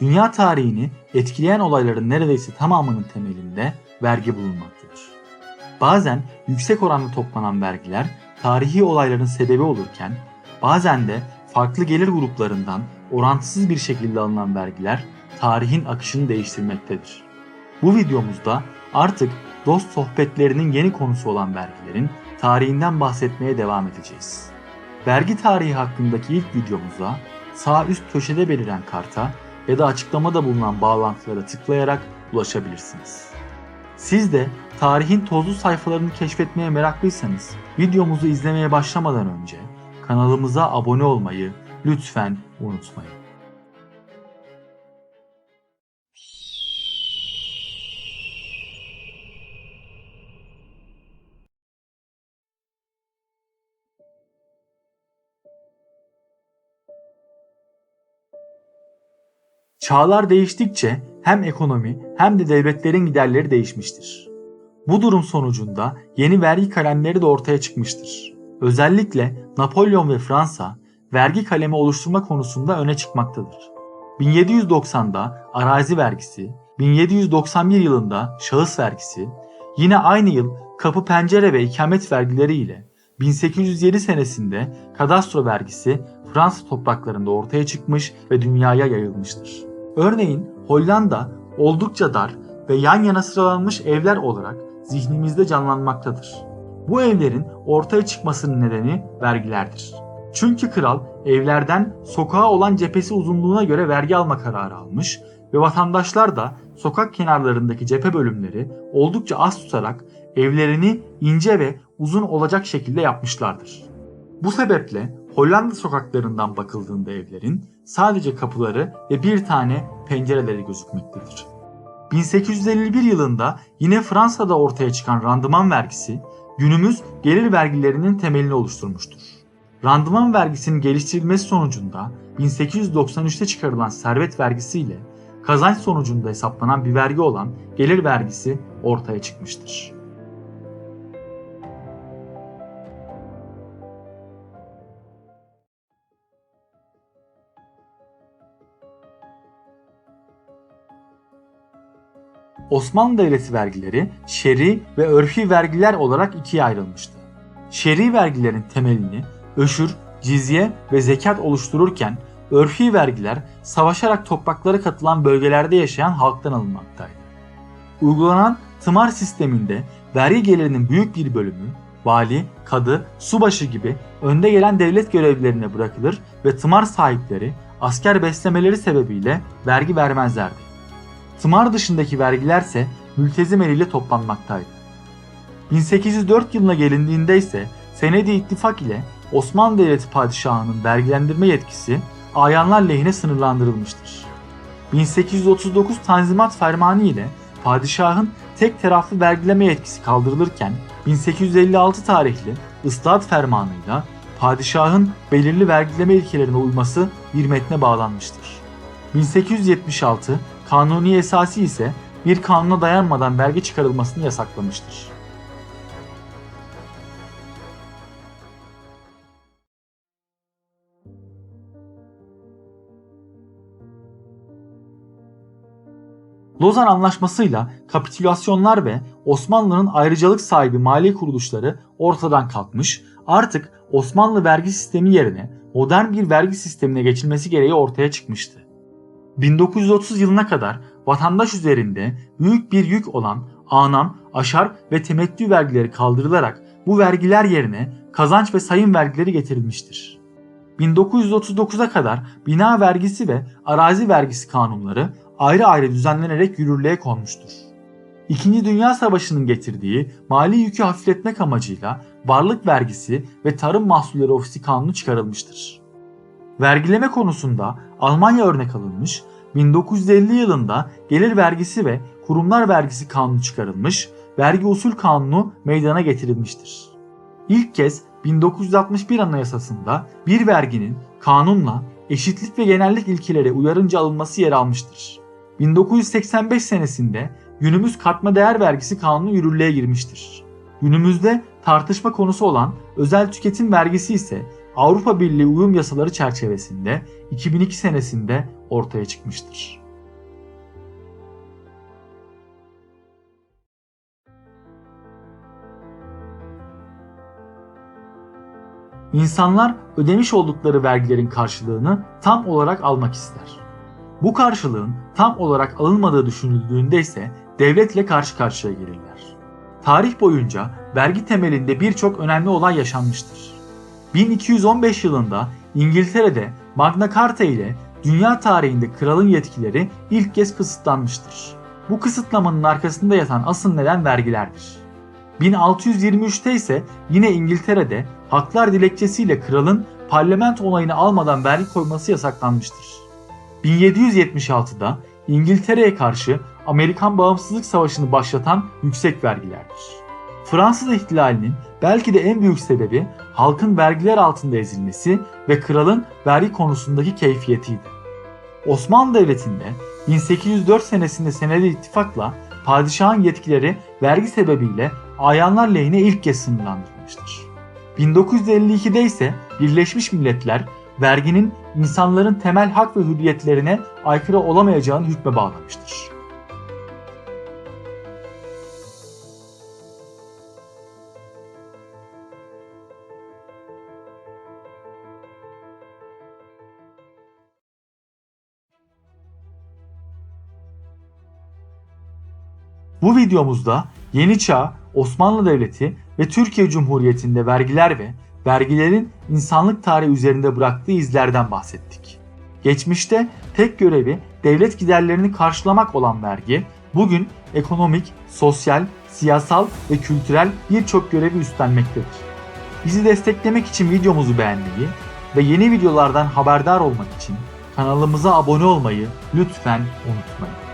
dünya tarihini etkileyen olayların neredeyse tamamının temelinde vergi bulunmaktadır. Bazen yüksek oranda toplanan vergiler tarihi olayların sebebi olurken bazen de farklı gelir gruplarından orantısız bir şekilde alınan vergiler tarihin akışını değiştirmektedir. Bu videomuzda artık dost sohbetlerinin yeni konusu olan vergilerin tarihinden bahsetmeye devam edeceğiz. Vergi tarihi hakkındaki ilk videomuza sağ üst köşede beliren karta ya da açıklamada bulunan bağlantılara tıklayarak ulaşabilirsiniz. Siz de tarihin tozlu sayfalarını keşfetmeye meraklıysanız videomuzu izlemeye başlamadan önce kanalımıza abone olmayı lütfen unutmayın. Çağlar değiştikçe hem ekonomi hem de devletlerin giderleri değişmiştir. Bu durum sonucunda yeni vergi kalemleri de ortaya çıkmıştır. Özellikle Napolyon ve Fransa vergi kalemi oluşturma konusunda öne çıkmaktadır. 1790'da arazi vergisi, 1791 yılında şahıs vergisi, yine aynı yıl kapı pencere ve ikamet vergileri ile 1807 senesinde kadastro vergisi Fransa topraklarında ortaya çıkmış ve dünyaya yayılmıştır. Örneğin Hollanda oldukça dar ve yan yana sıralanmış evler olarak zihnimizde canlanmaktadır. Bu evlerin ortaya çıkmasının nedeni vergilerdir. Çünkü kral evlerden sokağa olan cephesi uzunluğuna göre vergi alma kararı almış ve vatandaşlar da sokak kenarlarındaki cephe bölümleri oldukça az tutarak evlerini ince ve uzun olacak şekilde yapmışlardır. Bu sebeple Hollanda sokaklarından bakıldığında evlerin sadece kapıları ve bir tane pencereleri gözükmektedir. 1851 yılında yine Fransa'da ortaya çıkan randıman vergisi günümüz gelir vergilerinin temelini oluşturmuştur. Randıman vergisinin geliştirilmesi sonucunda 1893'te çıkarılan servet vergisi ile kazanç sonucunda hesaplanan bir vergi olan gelir vergisi ortaya çıkmıştır. Osmanlı Devleti vergileri şer'i ve örfi vergiler olarak ikiye ayrılmıştı. Şer'i vergilerin temelini öşür, cizye ve zekat oluştururken örfi vergiler savaşarak topraklara katılan bölgelerde yaşayan halktan alınmaktaydı. Uygulanan tımar sisteminde vergi gelirinin büyük bir bölümü vali, kadı, subaşı gibi önde gelen devlet görevlilerine bırakılır ve tımar sahipleri asker beslemeleri sebebiyle vergi vermezlerdi. Tımar dışındaki vergilerse mültezim eliyle toplanmaktaydı. 1804 yılına gelindiğinde ise Senedi İttifak ile Osmanlı Devleti Padişahı'nın vergilendirme yetkisi ayanlar lehine sınırlandırılmıştır. 1839 Tanzimat Fermanı ile padişahın tek taraflı vergileme yetkisi kaldırılırken 1856 tarihli Islahat Fermanı'yla padişahın belirli vergileme ilkelerine uyması bir metne bağlanmıştır. 1876 Kanuni esası ise bir kanuna dayanmadan vergi çıkarılmasını yasaklamıştır. Lozan Anlaşması'yla kapitülasyonlar ve Osmanlı'nın ayrıcalık sahibi mali kuruluşları ortadan kalkmış, artık Osmanlı vergi sistemi yerine modern bir vergi sistemine geçilmesi gereği ortaya çıkmıştı. 1930 yılına kadar vatandaş üzerinde büyük bir yük olan anam, aşar ve temettü vergileri kaldırılarak bu vergiler yerine kazanç ve sayım vergileri getirilmiştir. 1939'a kadar bina vergisi ve arazi vergisi kanunları ayrı ayrı düzenlenerek yürürlüğe konmuştur. İkinci Dünya Savaşı'nın getirdiği mali yükü hafifletmek amacıyla varlık vergisi ve tarım mahsulleri ofisi kanunu çıkarılmıştır. Vergileme konusunda Almanya örnek alınmış, 1950 yılında gelir vergisi ve kurumlar vergisi kanunu çıkarılmış, vergi usul kanunu meydana getirilmiştir. İlk kez 1961 Anayasası'nda bir verginin kanunla eşitlik ve genellik ilkeleri uyarınca alınması yer almıştır. 1985 senesinde günümüz katma değer vergisi kanunu yürürlüğe girmiştir. Günümüzde tartışma konusu olan özel tüketim vergisi ise Avrupa Birliği uyum yasaları çerçevesinde 2002 senesinde ortaya çıkmıştır. İnsanlar ödemiş oldukları vergilerin karşılığını tam olarak almak ister. Bu karşılığın tam olarak alınmadığı düşünüldüğünde ise devletle karşı karşıya gelirler. Tarih boyunca vergi temelinde birçok önemli olay yaşanmıştır. 1215 yılında İngiltere'de Magna Carta ile dünya tarihinde kralın yetkileri ilk kez kısıtlanmıştır. Bu kısıtlamanın arkasında yatan asıl neden vergilerdir. 1623'te ise yine İngiltere'de haklar dilekçesiyle kralın parlamento onayını almadan vergi koyması yasaklanmıştır. 1776'da İngiltere'ye karşı Amerikan Bağımsızlık Savaşı'nı başlatan yüksek vergilerdir. Fransız ihtilalinin belki de en büyük sebebi halkın vergiler altında ezilmesi ve kralın vergi konusundaki keyfiyetiydi. Osmanlı Devleti'nde 1804 senesinde senedi ittifakla padişahın yetkileri vergi sebebiyle ayanlar lehine ilk kez sınırlandırılmıştır. 1952'de ise Birleşmiş Milletler verginin insanların temel hak ve hürriyetlerine aykırı olamayacağını hükme bağlamıştır. Bu videomuzda Yeni Çağ, Osmanlı Devleti ve Türkiye Cumhuriyeti'nde vergiler ve vergilerin insanlık tarihi üzerinde bıraktığı izlerden bahsettik. Geçmişte tek görevi devlet giderlerini karşılamak olan vergi, bugün ekonomik, sosyal, siyasal ve kültürel birçok görevi üstlenmektedir. Bizi desteklemek için videomuzu beğenmeyi ve yeni videolardan haberdar olmak için kanalımıza abone olmayı lütfen unutmayın.